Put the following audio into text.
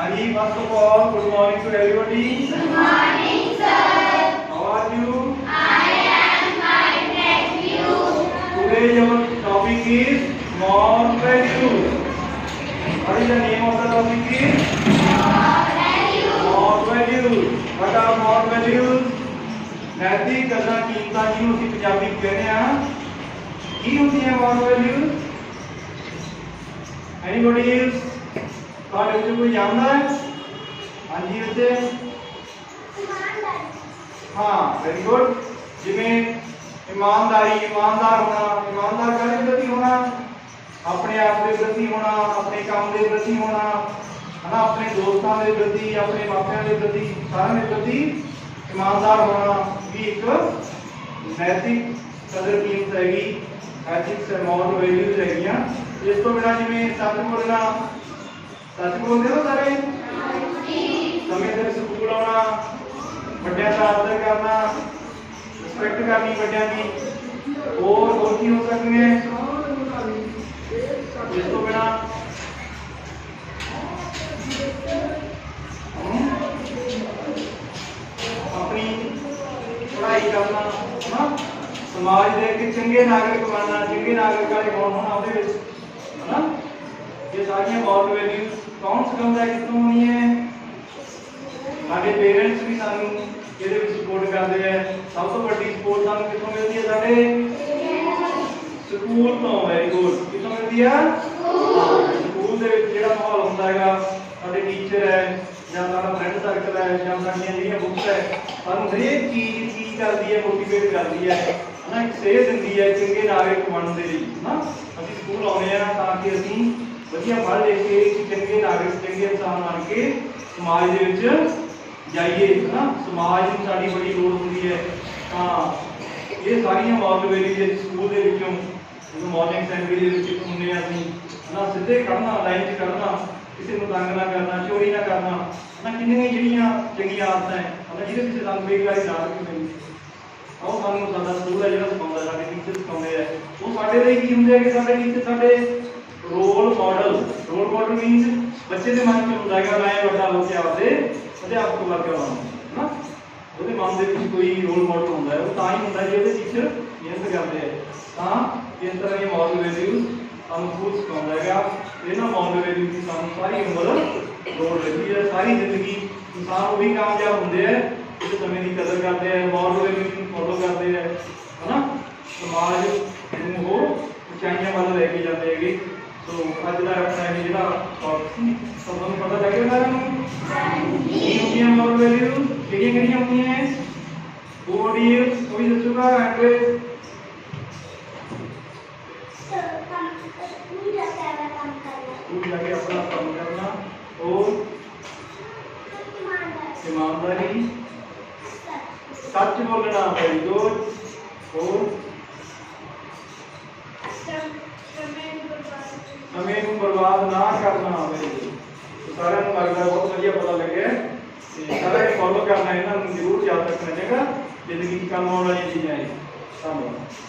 Hari, first of all, good morning to everybody. Good morning, sir. How are you? I am fine, thank you. Today your topic is more value. What is the name of the topic is? More value. More value. What are more values? नैतिक कदर कीमता की होती पंजाबी कहने हैं की होती है मॉर वैल्यू एनीबॉडी एल्स ਤੁਹਾਡੇ ਵਿੱਚ ਕੋਈ ਜਾਣਦਾ ਹੈ ਹਾਂਜੀ ਉੱਤੇ ਹਾਂ ਵੈਰੀ ਗੁੱਡ ਜਿਵੇਂ ਇਮਾਨਦਾਰੀ, ਇਮਾਨਦਾਰ ਹੋਣਾ, ਇਮਾਨਦਾਰ ਕਾਹਦੇ ਪ੍ਰਤੀ ਹੋਣਾ, ਆਪਣੇ ਆਪ ਦੇ ਪ੍ਰਤੀ ਹੋਣਾ, ਆਪਣੇ ਕੰਮ ਦੇ ਪ੍ਰਤੀ ਹੋਣਾ, ਹਨਾ, ਆਪਣੇ ਦੋਸਤਾਂ ਦੇ ਪ੍ਰਤੀ, ਆਪਣੇ ਮਾਪਿਆਂ ਦੇ ਪ੍ਰਤੀ, ਸਾਰਿਆਂ ਦੇ ਪ੍ਰਤੀ ਇਮਾਨਦਾਰ ਹੋਣਾ ਵੀ ਇੱਕ ਨੈਤਿਕ ਕਦਰ ਕੀਮਤ ਹੈਗੀ ਐਥਿਕਸ ਐਂਡ ਮੋਰਲ ਵੈਲਿਊਜ਼ ਹੈਗੀਆਂ। ਇਸ ਤੋਂ ਬਿਨਾਂ ਜਿਵੇਂ ਸੱਚ ਬੋਲਣਾ ਸੱਚ ਬੋਲਦੇ ਹੋ ਸਾਰੇ। ਸਮੇਂ ਸਿਰ ਸਕੂਲ ਆਉਣਾ, ਵੱਡਿਆਂ ਦਾ ਆਦਰ ਕਰਨਾ ਰਿਸਪੈਕਟ ਕਰਨੀ ਵੱਡਿਆਂ ਦੀ। ਹੋਰ ਹੋਰ ਕੀ ਹੋ ਸਕਦੇ ਹੈ? ਇਸ ਤੋਂ ਬਿਨਾ ਆਪਣੀ ਪੜ੍ਹਾਈ ਕਰਨਾ, ਹਨਾ? ਸਮਾਜ ਦੇ ਇੱਕ ਚੰਗੇ ਨਾਗਰਿਕ ਬਣਨਾ, ਚੰਗੇ ਨਾਗਰਿਕ ਵਾਲੇ ਹੋਣਾ ਉਹਦੇ ਵਿੱਚ, ਹਨਾ? ਇਹ ਸਾਰੀਆਂ ਮੋਰਲ ਵੈਲਿਊਜ਼ ਕੌਣ ਸਿਖਾਉਂਦਾ ਹੈ ਕਿੱਥੋਂ ਹੋਣੀ ਹੈ ਸਾਡੇ ਪੇਰੈਂਟਸ ਵੀ ਸਾਨੂੰ ਇਹਦੇ ਵਿੱਚ ਸਪੋਰਟ ਕਰਦੇ ਆ ਸਭ ਤੋਂ ਵੱਡੀ ਸਪੋਰਟ ਸਾਨੂੰ ਕਿੱਥੋਂ ਮਿਲਦੀ ਹੈ ਸਾਡੇ ਸਕੂਲ ਤੋਂ ਵੈਰੀ ਗੁੱਡ ਕਿੱਥੋਂ ਮਿਲਦੀ ਆ ਸਕੂਲ ਦੇ ਵਿੱਚ ਜਿਹੜਾ ਮਾਹੌਲ ਹੁੰਦਾ ਹੈਗਾ ਸਾਡੇ ਟੀਚਰ ਹੈ ਜਾਂ ਸਾਡਾ ਫਰੈਂਡ ਸਰਕਲ ਹੈ ਜਾਂ ਸਾਡੀਆਂ ਜਿਹੜੀਆਂ ਬੁੱਕਸ ਹੈ ਸਾਨੂੰ ਹਰੇਕ ਚੀਜ਼ ਕੀ ਕਰਦੀ ਹੈ ਮੋਟੀਵੇਟ ਕਰਦੀ ਹੈ ਹਨਾ ਇੱਕ ਸੇਧ ਦਿੰਦੀ ਹੈ ਚੰਗੇ ਨਾਗਰਿਕ ਬਣਨ ਦੇ ਲਈ ਹਨਾ ਅਸੀਂ ਸਕੂਲ ਆਉਂਦੇ ਆ ਤਾਂ ਕਿ ਅਸੀਂ ਵਧੀਆ ਪੜ੍ਹ ਲਿਖ ਕੇ ਇੱਕ ਚੰਗੇ ਨਾਗਰਿਕ, ਚੰਗੇ ਇਨਸਾਨ ਬਣ ਕੇ ਸਮਾਜ ਦੇ ਵਿੱਚ ਜਾਈਏ, ਹਨਾ? ਸਮਾਜ ਨੂੰ ਸਾਡੀ ਬੜੀ ਲੋੜ ਹੁੰਦੀ ਹੈ। ਤਾਂ ਇਹ ਸਾਰੀਆਂ ਮੋਰਲ ਵੈਲਿਊਜ਼ ਸਕੂਲ ਦੇ ਵਿੱਚੋਂ ਮਾਰਨਿੰਗ ਅਸੈਂਬਲੀ ਦੇ ਵਿੱਚ ਹੁੰਦੇ ਆ ਅਸੀਂ, ਹਨਾ? ਸਿੱਧੇ ਖੜਨਾ ਲਾਈਨ 'ਚ ਖੜਨਾ ਕਿਸੇ ਨੂੰ ਤੰਗ ਨਾ ਕਰਨਾ, ਚੋਰੀ ਨਾ ਕਰਨਾ, ਹਨਾ? ਕਿੰਨੀਆਂ ਜਿਹੜੀਆਂ ਚੰਗੀਆਂ ਆਦਤਾਂ ਹੈ, ਹਨਾ? ਜਿਹਦੇ ਵਿੱਚ ਸਾਨੂੰ ਬੇਕਾਰੀ ਨਾ ਰੱਖੀ ਉਹ ਸਾਨੂੰ ਸਾਡਾ ਸਕੂਲ ਹੈ ਜਿਹੜਾ ਸਿਖਾਉਂਦਾ, ਸਾਡੇ ਟੀਚਰ ਸਿਖਾਉਂਦੇ ਆ। ਉਹ ਸਾਡੇ ਲਈ ਕੀ ਹੁੰਦੇ ਆ ਕਿ ਸਾਡੇ ਟੀਚਰ ਸਾਡੇ role model role model means ਬੱਚੇ ਦੇ ਮਨ 'ਚ ਹੁੰਦਾ ਹੈਗਾ, ਮੈਂ ਵੱਡਾ ਹੋ ਕੇ ਆਪਦੇ ਅਧਿਆਪਕ ਵਰਗਾ ਬਣਾਂ ਹਨਾ? ਉਹਦੇ ਮਨ ਦੇ ਵਿੱਚ ਕੋਈ ਰੋਲ ਮਾਡਲ ਹੁੰਦਾ ਹੈ, ਉਹ ਤਾਂ ਹੀ ਹੁੰਦਾ ਜੇ ਉਹਦੇ ਟੀਚਰ ਮਿਹਨਤ ਕਰਦੇ ਆ। ਤਾਂ ਇਸ ਤਰ੍ਹਾਂ ਦੀਆਂ ਮੋਰਲ ਵੈਲਿਊਜ਼ ਸਾਨੂੰ ਸਿਖਾਉਂਦਾ ਹੈਗਾ। ਇਹਨਾਂ ਮੋਰਲ ਵੈਲਿਊਜ਼ ਦੀ ਸਾਨੂੰ ਸਾਰੀ ਉਮਰ ਲੋੜ ਰਹਿੰਦੀ ਹੈ। ਸਾਰੀ ਜ਼ਿੰਦਗੀ ਇਨਸਾਨ ਉਹ ਵੀ ਕਾਮਯਾਬ ਹੁੰਦੇ ਆ, ਜਿਹੜੇ ਸਮੇਂ ਦੀ ਕਦਰ ਕਰਦੇ ਆ। ਮੋਰਲ ਵੈਲਿਊਜ਼ ਨੂੰ ਫੋਲੋ ਕਰਦੇ ਆ ਹਨਾ ਸਮਾਜ ਨੂੰ ਉਹ ਉਚਾਈਆਂ ਵੱਲ ਲੈ ਕੇ ਜਾਂਦੇ ਹੈਗੇ ਸੋ ਅੱਜ ਦਾ ਆਪਣਾ ਇਹ ਜਿਹੜਾ ਟੌਪਿਕ ਸੀ ਸਭ ਨੂੰ ਪਤਾ ਲੱਗਿਆ ਸਾਰਿਆਂ ਨੂੰ ਕੀ ਹੁੰਦੀਆਂ ਮੋਰਲ ਵੈਲਿਊਜ਼ ਕਿਹੜੀਆਂ ਕਿਹੜੀਆਂ ਹੁੰਦੀਆਂ ਹੈ ਕੋਡੀਅਸ ਕੋਈ ਦੱਸੂਗਾ ਐਂਡਰੇ ਸਕੂਲ ਜਾ ਕੇ ਆਪਣਾ ਕੰਮ ਕਰਨਾ ਔਰ ਇਮਾਨਦਾਰੀ ਸੱਚ ਬੋਲਣਾ ਵੈਰੀ ਗੁੱਡ ਸਮੇਂ ਨੂੰ ਬਰਬਾਦ ਨਾ ਕਰਨਾ ਵੈਰੀ ਸਾਰਿਆਂ ਨੂੰ ਲੱਗਦਾ ਬਹੁਤ ਵਧੀਆ ਪਤਾ ਲੱਗਿਆ ਤੇ ਸਾਰਿਆਂ ਨੇ ਫੋਲੋ ਕਰਨਾ ਇਹਨਾਂ ਨੂੰ ਜ਼ਰੂਰ ਯਾਦ ਰੱਖਣਾ ਚਾਹੀਦਾ। ਜ਼ਿੰਦਗੀ 'ਚ ਕੰਮ ਆਉਣ ਵਾਲੀਆਂ ਚੀਜ਼ਾਂ ਇਹ ਧੰਨਵਾਦ।